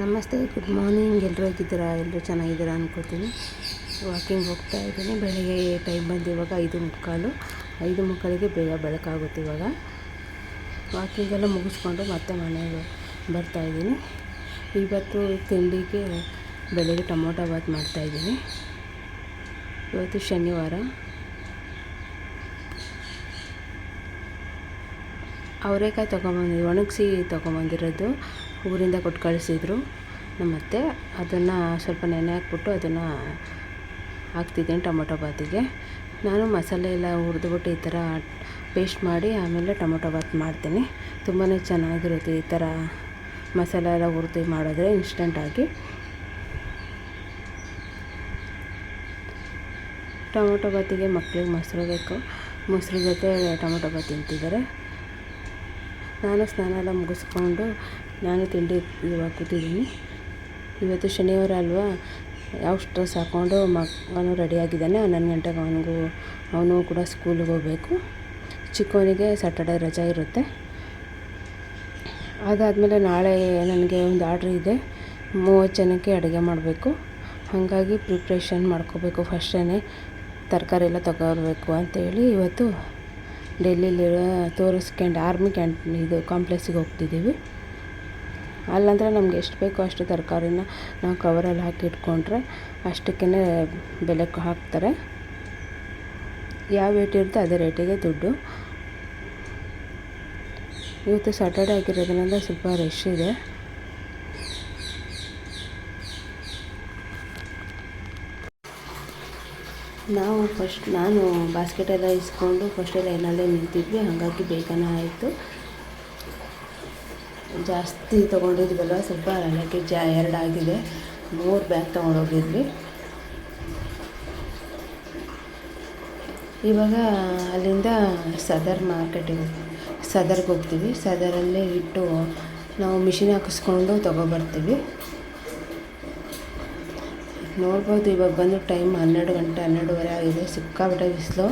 ನಮಸ್ತೆ good morning ಎಲ್ಲರೂ ಹೇಗಿದ್ದೀರಾ? ಎಲ್ಲರೂ ಚೆನ್ನಾಗಿದ್ದೀರಾ ಅನ್ಕೋತೀನಿ. ವಾಕಿಂಗ್ ಹೋಗ್ತಾ ಇದ್ದೀನಿ. ಬೆಳಗ್ಗೆ ಟೈಮ್ ಬಂದು ಇವಾಗ ಐದು ಮುಕ್ಕಾಲು. ಐದು ಮುಕ್ಕಾಲಿಗೆ ಬೇಗ ಬೆಳಕಾಗುತ್ತೆ ಇವಾಗ. ವಾಕಿಂಗೆಲ್ಲ ಮುಗಿಸ್ಕೊಂಡು ಮತ್ತೆ ಮನೆಗೆ ಬರ್ತಾ ಇದ್ದೀನಿ. ಇವತ್ತು ತಿಂಡಿಗೆ ಬೆಳಗ್ಗೆ ಟೊಮೊಟೊ ಬಾತ್ ಮಾಡ್ತಾಯಿದ್ದೀನಿ ಇವತ್ತು ಶನಿವಾರ. ಅವರೇಕಾಯಿ ತೊಗೊಂಬಂದಿದ್ದು, ಒಣಗಿಸಿ ತೊಗೊಂಬಂದಿರೋದು. ಊರಿಂದ ಕೊಟ್ಟು ಕಳಿಸಿದ್ರು. ನಮ್ಮತ್ತೆ ಅದನ್ನು ಸ್ವಲ್ಪ ನೆನೆ ಹಾಕ್ಬಿಟ್ಟು ಅದನ್ನು ಹಾಕ್ತಿದ್ದೀನಿ ಟೊಮೊಟೊ ಬಾತಿಗೆ. ನಾನು ಮಸಾಲೆ ಎಲ್ಲ ಹುರಿದ್ಬಿಟ್ಟು ಈ ಥರ ಪೇಸ್ಟ್ ಮಾಡಿ ಆಮೇಲೆ ಟೊಮೊಟೊ ಬಾತ್ ಮಾಡ್ತೀನಿ. ತುಂಬಾ ಚೆನ್ನಾಗಿರುತ್ತೆ ಈ ಥರ ಮಸಾಲೆ ಎಲ್ಲ ಹುರಿದು ಮಾಡಿದ್ರೆ ಇನ್ಸ್ಟೆಂಟಾಗಿ ಟೊಮೊಟೊ ಬಾತಿಗೆ ಮಕ್ಕಳಿಗೆ ಮೊಸರು ಬೇಕು. ಮೊಸರು ಜೊತೆ ಟೊಮೊಟೊ ಬಾತ್ ತಿಂತಿದ್ದಾರೆ. ನಾನು ಸ್ನಾನ ಎಲ್ಲ ಮುಗಿಸ್ಕೊಂಡು ನಾನು ತಿಂಡಿ ಇವಾಗ ಕೂತಿದ್ದೀನಿ. ಇವತ್ತು ಶನಿವಾರ ಅಲ್ವಾ? ಯಾವ ಸ್ಟ್ರೆಸ್ ಹಾಕ್ಕೊಂಡು ಮಗನು ರೆಡಿಯಾಗಿದ್ದಾನೆ ಹನ್ನೊಂದು ಗಂಟೆಗೆ ಅವನಿಗೂ, ಅವನು ಕೂಡ ಸ್ಕೂಲಿಗೆ ಹೋಗಬೇಕು. ಚಿಕ್ಕವನಿಗೆ ಸ್ಯಾಟರ್ಡೆ ರಜೆ ಇರುತ್ತೆ. ಅದಾದಮೇಲೆ ನಾಳೆ ನನಗೆ ಒಂದು ಆರ್ಡ್ರ್ ಇದೆ. ಮೂವತ್ತು ಜನಕ್ಕೆ ಅಡುಗೆ ಮಾಡಬೇಕು. ಹಾಗಾಗಿ ಪ್ರಿಪ್ರೇಷನ್ ಮಾಡ್ಕೋಬೇಕು. ಫಸ್ಟೇ ತರಕಾರಿ ಎಲ್ಲ ಅಂತ ಅಂತೇಳಿ ಇವತ್ತು ಡೆಲ್ಲಿಲಿರೋ ತೋರಿಸ್ಕೊಂಡು ಆರ್ಮಿ ಕ್ಯಾಂಟ್ ಇದು ಕಾಂಪ್ಲೆಕ್ಸಿಗೆ ಹೋಗ್ತಿದ್ದೀವಿ. ಅಲ್ಲಂದರೆ ನಮ್ಗೆ ಎಷ್ಟು ಬೇಕೋ ಅಷ್ಟು ತರಕಾರಿನ ನಾವು ಕವರಲ್ಲಿ ಹಾಕಿ ಇಟ್ಕೊಂಡ್ರೆ ಅಷ್ಟಕ್ಕೇ ಬೆಲೆ ಹಾಕ್ತಾರೆ. ಯಾವ ರೇಟ್ ಇರುತ್ತೆ ಅದೇ ರೇಟಿಗೆ ದುಡ್ಡು. ಇವತ್ತು ಸ್ಯಾಟರ್ಡೇ ಆಗಿರೋದ್ರಿಂದ ಸ್ವಲ್ಪ ರಶ್ ಇದೆ. ನಾವು ಫಸ್ಟ್ ನಾನು ಬಾಸ್ಕೆಟೆಲ್ಲ ಇಸ್ಕೊಂಡು ಫಸ್ಟೆಲ್ಲ ಲೈನಲ್ಲೇ ನಿಂತಿದ್ವಿ, ಹಾಗಾಗಿ ಬೇಗನೆ ಆಯಿತು. ಜಾಸ್ತಿ ತೊಗೊಂಡಿದ್ವಲ್ಲ ಸ್ವಲ್ಪ ಲಗೇಜ್ ಎರಡಾಗಿದೆ ಮೂರು ಬ್ಯಾಗ್ ತೊಗೊಂಡೋಗಿದ್ವಿ. ಇವಾಗ ಅಲ್ಲಿಂದ ಸದರ್ ಮಾರ್ಕೆಟಿಗೆ ಸದರ್ಗೆ ಹೋಗ್ತೀವಿ. ಸದರಲ್ಲೇ ಇಟ್ಟು ನಾವು ಮಿಷಿನ್ ಹಾಕಿಸ್ಕೊಂಡು ತೊಗೊಬರ್ತೀವಿ. ನೋಡ್ಬೋದು ಇವಾಗ ಬಂದು ಟೈಮ್ ಹನ್ನೆರಡು ಗಂಟೆ ಹನ್ನೆರಡುವರೆ ಆಗಿದೆ. ಸಿಕ್ಕಾಬಿಟ್ಟೆ ಬಿಸಿಲು.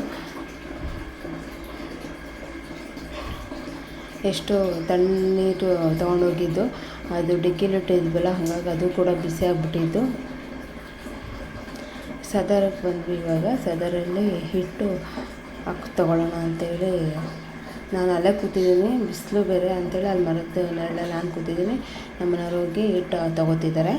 ಎಷ್ಟು ತಣ್ಣೀರು ತೊಗೊಂಡೋಗಿದ್ದು, ಅದು ಡಿಕ್ಕಿಲಿಟ್ಟಿದ್ವಲ್ಲ ಹಾಗಾಗಿ ಅದು ಕೂಡ ಬಿಸಿ ಆಗಿಬಿಟ್ಟಿದ್ದು ಸದರಕ್ಕೆ ಬಂದ್ವಿ ಇವಾಗ. ಸದರಲ್ಲಿ ಹಿಟ್ಟು ಹಾಕ್ ತೊಗೊಳ್ಳೋಣ ಅಂತೇಳಿ ನಾನು ಅಲ್ಲೇ ಕೂತಿದ್ದೀನಿ. ಬಿಸಿಲು ಬೇರೆ ಅಂತೇಳಿ ಅಲ್ಲಿ ಮರದ ನೆರಳಲ್ಲಿ ನಾನು ಕೂತಿದ್ದೀನಿ. ನಮ್ಮನೆಯವ್ರು ಹೋಗಿ ಹಿಟ್ಟು ತೊಗೋತಿದ್ದಾರೆ.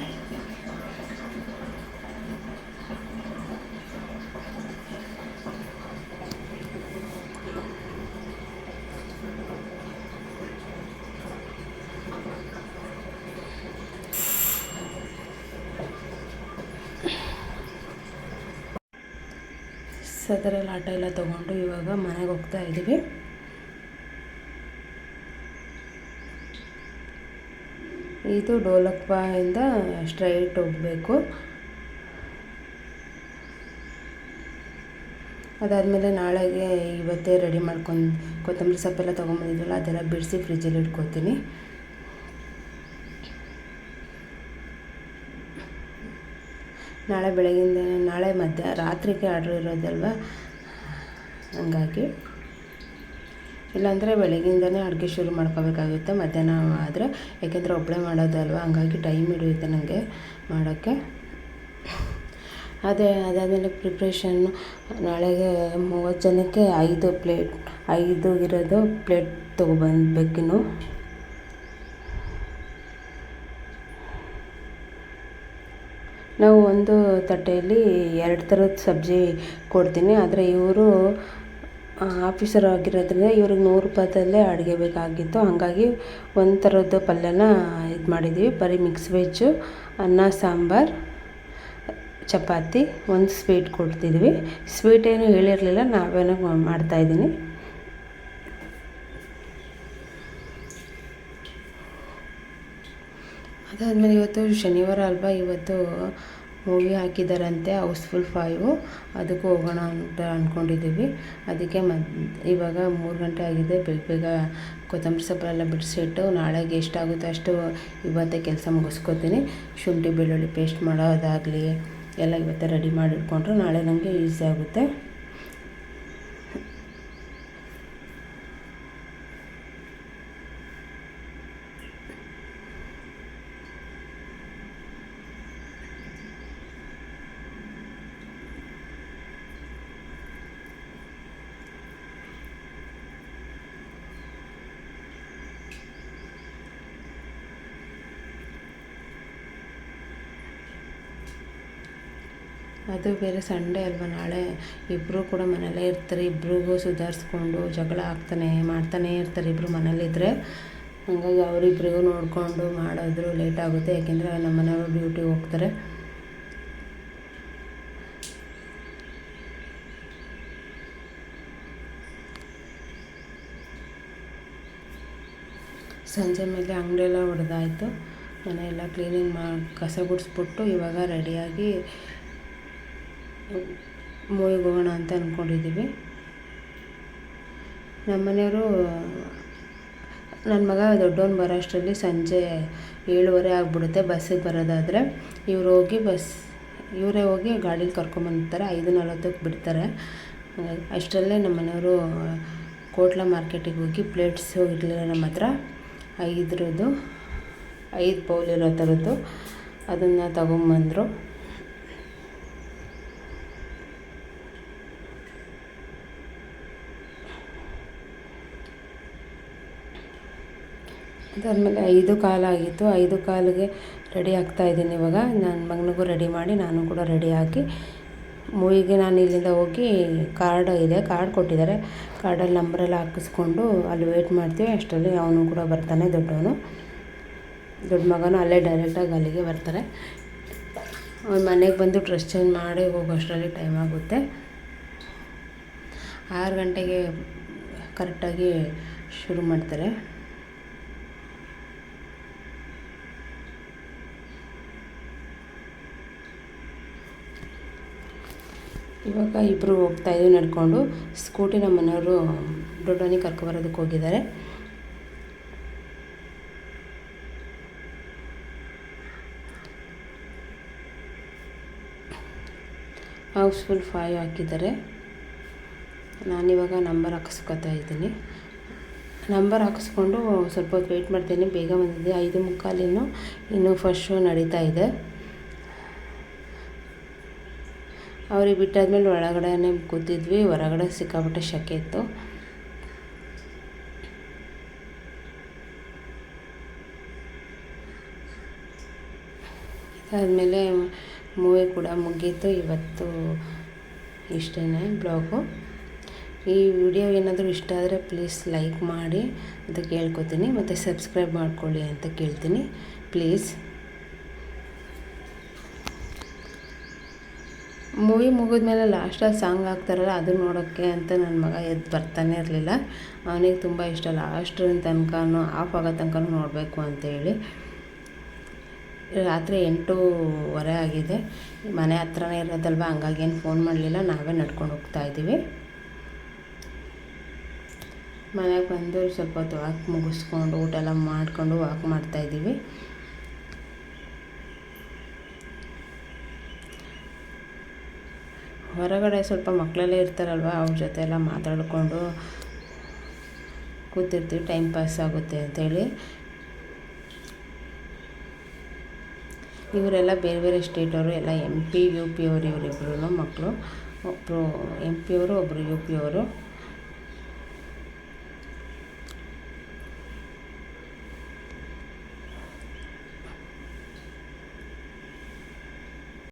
ಸದರಲ್ಲಿ ಆಟ ಎಲ್ಲ ತೊಗೊಂಡು ಇವಾಗ ಮನೆಗೆ ಹೋಗ್ತಾ ಇದ್ದೀವಿ. ಇದು ಡೋಲಕ್ಪಾಯಿಂದ ಸ್ಟ್ರೈಟ್ ಹೋಗಬೇಕು. ಅದಾದಮೇಲೆ ನಾಳೆಗೆ ಇವತ್ತೇ ರೆಡಿ ಮಾಡ್ಕೊಂಡು ಕೊತ್ತಂಬರಿ ಸೊಪ್ಪೆಲ್ಲ ತೊಗೊಂಬಂದಿದ್ವಲ್ಲ ಅದೆಲ್ಲ ಬಿಡಿಸಿ ಫ್ರಿಜ್ಜಲ್ಲಿ ಇಟ್ಕೊತೀನಿ. ನಾಳೆ ಬೆಳಗಿಂದ ನಾಳೆ ಮಧ್ಯ ರಾತ್ರಿಗೆ ಆರ್ಡ್ರ್ ಇರೋದಲ್ವ? ಹಂಗಾಗಿ ಇಲ್ಲಾಂದರೆ ಬೆಳಗ್ಗಿಂದನೇ ಅಡುಗೆ ಶುರು ಮಾಡ್ಕೋಬೇಕಾಗುತ್ತೆ, ಮಧ್ಯಾಹ್ನ ಆದರೆ. ಯಾಕೆಂದರೆ ಒಬ್ಬಳೇ ಮಾಡೋದಲ್ವ, ಹಂಗಾಗಿ ಟೈಮ್ ಹಿಡಿಯುತ್ತೆ ನನಗೆ ಮಾಡೋಕ್ಕೆ. ಅದೇ, ಅದಾದಮೇಲೆ ಪ್ರಿಪ್ರೇಷನ್ನು ನಾಳೆಗೆ ಮೂವತ್ತು ಜನಕ್ಕೆ ಐದು ಪ್ಲೇಟ್ ಐದು ಇರೋದು ಪ್ಲೇಟ್ ತೊಗೊಬಂದ್ಬೇಕಿನ್ನು. ನಾವು ಒಂದು ತಟ್ಟೆಯಲ್ಲಿ ಎರಡು ಥರದ ಸಬ್ಜಿ ಕೊಡ್ತೀನಿ. ಆದರೆ ಇವರು ಆಫೀಸರ್ ಆಗಿರೋದ್ರಿಂದ ಇವ್ರಿಗೆ ನೂರು ರೂಪಾಯಿದಲ್ಲೇ ಅಡುಗೆ ಬೇಕಾಗಿತ್ತು. ಹಾಗಾಗಿ ಒಂದು ಥರದ್ದು ಪಲ್ಯನ ಇದು ಮಾಡಿದ್ದೀವಿ ಬರೀ ಮಿಕ್ಸ್ ವೆಜ್ಜು ಅನ್ನ, ಸಾಂಬಾರು, ಚಪಾತಿ, ಒಂದು ಸ್ವೀಟ್ ಕೊಡ್ತಿದ್ವಿ. ಸ್ವೀಟ್ ಏನು ಹೇಳಿರಲಿಲ್ಲ, ನಾವೇನೋ ಮಾಡ್ತಾಯಿದ್ದೀನಿ ಅದಾದಮೇಲೆ ಇವತ್ತು ಶನಿವಾರ ಅಲ್ವಾ? ಇವತ್ತು ಮೂವಿ ಹಾಕಿದ್ದಾರಂತೆ ಹೌಸ್ಫುಲ್ ಫೈವು. ಅದಕ್ಕೂ ಹೋಗೋಣ ಅಂತ ಅಂದ್ಕೊಂಡಿದ್ದೀವಿ ಅದಕ್ಕೆ ಮ, ಇವಾಗ ಮೂರು ಗಂಟೆ ಆಗಿದೆ. ಬೇಗ ಬೇಗ ಕೊತ್ತಂಬರಿ ಸೊಪ್ಪೆಲ್ಲ ಬಿಡಿಸಿಟ್ಟು ನಾಳೆಗೆ ಎಷ್ಟಾಗುತ್ತೋ ಅಷ್ಟು ಇವತ್ತೇ ಕೆಲಸ ಮುಗಿಸ್ಕೊತೀನಿ. ಶುಂಠಿ ಬೆಳ್ಳುಳ್ಳಿ ಪೇಸ್ಟ್ ಮಾಡೋದಾಗಲಿ, ಎಲ್ಲ ಇವತ್ತೇ ರೆಡಿ ಮಾಡಿಟ್ಕೊಂಡ್ರೆ ನಾಳೆ ನನಗೆ ಈಸಿ ಆಗುತ್ತೆ. ಅದು ಬೇರೆ ಸಂಡೇ ಅಲ್ವಾ ನಾಳೆ? ಇಬ್ಬರೂ ಕೂಡ ಮನೆಯಲ್ಲೇ ಇರ್ತಾರೆ ಇಬ್ಬರಿಗೂ ಸುಧಾರಿಸ್ಕೊಂಡು ಜಗಳ ಆಗ್ತಾನೆ, ಮಾಡ್ತಾನೇ ಇರ್ತಾರೆ ಇಬ್ಬರು ಮನೇಲಿದ್ದರೆ ಹಾಗಾಗಿ ಅವರಿಬ್ಬರಿಗೂ ನೋಡಿಕೊಂಡು ಮಾಡಿದ್ರು ಲೇಟ್ ಆಗುತ್ತೆ, ಯಾಕೆಂದರೆ ನಮ್ಮ ಮನೆಯವರು ಡ್ಯೂಟಿಗೆ ಹೋಗ್ತಾರೆ. ಸಂಜೆ ಮೇಲೆ ಅಂಗಡಿಯೆಲ್ಲ ಹೊಡೆದಾಯಿತು ಮನೆಯೆಲ್ಲ ಕ್ಲೀನಿಂಗ್ ಮಾಡಿ ಕಸ ಗುಡಿಸ್ಬಿಟ್ಟು ಇವಾಗ ರೆಡಿಯಾಗಿ ಮೂವಿಗೆ ಹೋಗೋಣ ಅಂತ ಅಂದ್ಕೊಂಡಿದ್ದೀವಿ ನಮ್ಮ ಮನೆಯವರು, ನನ್ನ ಮಗ ದೊಡ್ಡವನು ಬರೋ ಅಷ್ಟರಲ್ಲಿ ಸಂಜೆ ಏಳುವರೆ ಆಗಿಬಿಡುತ್ತೆ ಬಸ್ಸಿಗೆ ಬರೋದಾದರೆ. ಇವ್ರು ಹೋಗಿ ಬಸ್, ಇವರೇ ಹೋಗಿ ಗಾಡೀಲಿ ಕರ್ಕೊಂಬಂದಿರ್ತಾರೆ ಐದು ನಲ್ವತ್ತಕ್ಕೆ ಬಿಡ್ತಾರೆ. ಅಷ್ಟರಲ್ಲೇ ನಮ್ಮ ಮನೆಯವರು ಕೋಟ್ಲ ಮಾರ್ಕೆಟಿಗೆ ಹೋಗಿ ಪ್ಲೇಟ್ಸು ಇರಲಿಲ್ಲ ನಮ್ಮ ಹತ್ರ. ಐದರದ್ದು, ಐದು ಬೌಲ್ ಇರೋ ಥರದ್ದು ಅದನ್ನು ತಗೊಂಬಂದರು. ಅದಾದಮೇಲೆ ಐದು ಕಾಲು ಆಗಿತ್ತು. ಐದು ಕಾಲಿಗೆ ರೆಡಿ ಆಗ್ತಾ ಇದ್ದೀನಿ ಇವಾಗ. ನನ್ನ ಮಗನಿಗೂ ರೆಡಿ ಮಾಡಿ ನಾನು ಕೂಡ ರೆಡಿ ಹಾಕಿ ಮೂವಿಗೆ ನಾನು ಇಲ್ಲಿಂದ ಹೋಗಿ ಕಾರ್ಡ್ ಇದೆ. ಕಾರ್ಡ್ ಕೊಟ್ಟಿದ್ದಾರೆ. ಕಾರ್ಡಲ್ಲಿ ನಂಬರೆಲ್ಲ ಹಾಕಿಸ್ಕೊಂಡು ಅಲ್ಲಿ ವೇಟ್ ಮಾಡ್ತೀವಿ. ಅಷ್ಟರಲ್ಲಿ ಅವನು ಕೂಡ ಬರ್ತಾನೆ, ದೊಡ್ಡವನು. ದೊಡ್ಡ ಮಗನು ಅಲ್ಲೇ ಡೈರೆಕ್ಟಾಗಿ ಅಲ್ಲಿಗೆ ಬರ್ತಾರೆ. ಅವ್ನು ಮನೆಗೆ ಬಂದು ಡ್ರೆಸ್ ಚೇಂಜ್ ಮಾಡಿ ಹೋಗೋ ಅಷ್ಟರಲ್ಲಿ ಟೈಮ್ ಆಗುತ್ತೆ. ಆರು ಗಂಟೆಗೆ ಕರೆಕ್ಟಾಗಿ ಶುರು ಮಾಡ್ತಾರೆ. ಇವಾಗ ಇಬ್ಬರು ಇದ್ದೀವಿ ನಡ್ಕೊಂಡು. ಸ್ಕೂಟಿ ನಮ್ಮ ಮನೆಯವರು ದೊಡ್ಡವನಿಗೆ ಕರ್ಕೊಬರೋದಕ್ಕೆ ಹೋಗಿದ್ದಾರೆ. ಹೌಸ್ಫುಲ್ ಫೈವ್ ಹಾಕಿದ್ದಾರೆ. ನಾನಿವಾಗ ನಂಬರ್ ಹಾಕಿಸ್ಕೊತಾ ಇದ್ದೀನಿ. ನಂಬರ್ ಹಾಕಿಸ್ಕೊಂಡು ಸ್ವಲ್ಪ ಹೊತ್ತು ವೆಯ್ಟ್ ಮಾಡ್ತೀನಿ. ಬೇಗ ಬಂದಿದೆ. ಐದು ಮುಕ್ಕಾಲಿನೂ ಇನ್ನೂ ಫಸ್ಟ್ ಶೋ ನಡೀತಾ ಇದೆ. ಅವ್ರಿಗೆ ಬಿಟ್ಟಾದ್ಮೇಲೆ ಒಳಗಡೆನೇ ಕೂತಿದ್ವಿ ಹೊರಗಡೆ ಸಿಕ್ಕಾಪಟ್ಟೆ ಶೆಕೆ ಇತ್ತು. ಇದಾದಮೇಲೆ ಮೂವಿ ಕೂಡ ಮುಗೀತು, ಇವತ್ತು ಇಷ್ಟೇ ಬ್ಲಾಗು. ಈ ವಿಡಿಯೋ ಏನಾದರೂ ಇಷ್ಟ ಆದರೆ ಪ್ಲೀಸ್ ಲೈಕ್ ಮಾಡಿ ಅಂತ ಕೇಳ್ಕೊತೀನಿ, ಮತ್ತು ಸಬ್ಸ್ಕ್ರೈಬ್ ಮಾಡ್ಕೊಳ್ಳಿ ಅಂತ ಕೇಳ್ತೀನಿ. ಪ್ಲೀಸ್. ಮೂವಿ ಮುಗಿದ್ಮೇಲೆ ಲಾಸ್ಟಲ್ಲಿ ಸಾಂಗ್ ಹಾಕ್ತಾರಲ್ಲ ಅದು ನೋಡೋಕ್ಕೆ ಅಂತ ನನ್ನ ಮಗ ಎದ್ದು ಬರ್ತಾನೆ ಇರಲಿಲ್ಲ. ಅವನಿಗೆ ತುಂಬ ಇಷ್ಟ. ಲಾಸ್ಟ್ ತನಕನೂ ಆಫ್ ಆಗೋ ತನಕನೂ ನೋಡಬೇಕು ಅಂತೇಳಿ ರಾತ್ರಿ ಎಂಟೂವರೆ ಆಗಿದೆ. ಮನೆ ಹತ್ರನೇ ಇರೋದಲ್ವ? ಹಂಗಾಗಿ ಏನು ಫೋನ್ ಮಾಡಲಿಲ್ಲ. ನಾವೇ ನಡ್ಕೊಂಡು ಹೋಗ್ತಾ ಇದ್ದೀವಿ. ಮನೆಗೆ ಬಂದು ಸ್ವಲ್ಪ ಹೊತ್ತು ವಾಕ್ ಮುಗಿಸ್ಕೊಂಡು, ಊಟ ಎಲ್ಲ ಮಾಡಿಕೊಂಡು ವಾಕ್ ಮಾಡ್ತಾಯಿದ್ದೀವಿ ಹೊರಗಡೆ ಸ್ವಲ್ಪ ಮಕ್ಕಳೆಲ್ಲ ಇರ್ತಾರಲ್ವ, ಅವ್ರ ಜೊತೆ ಎಲ್ಲ ಮಾತಾಡಿಕೊಂಡು ಕೂತಿರ್ತೀವಿ ಟೈಮ್ ಪಾಸ್ ಆಗುತ್ತೆ ಅಂಥೇಳಿ ಇವರೆಲ್ಲ ಬೇರೆ ಬೇರೆ ಸ್ಟೇಟವರು ಎಲ್ಲ ಎಂ ಪಿ ಯು ಪಿ ಅವರು ಇವರಿಬ್ರು ಮಕ್ಕಳು ಒಬ್ಬರು ಎಂ ಪಿ ಅವರು ಒಬ್ಬರು ಯು ಪಿ ಅವರು.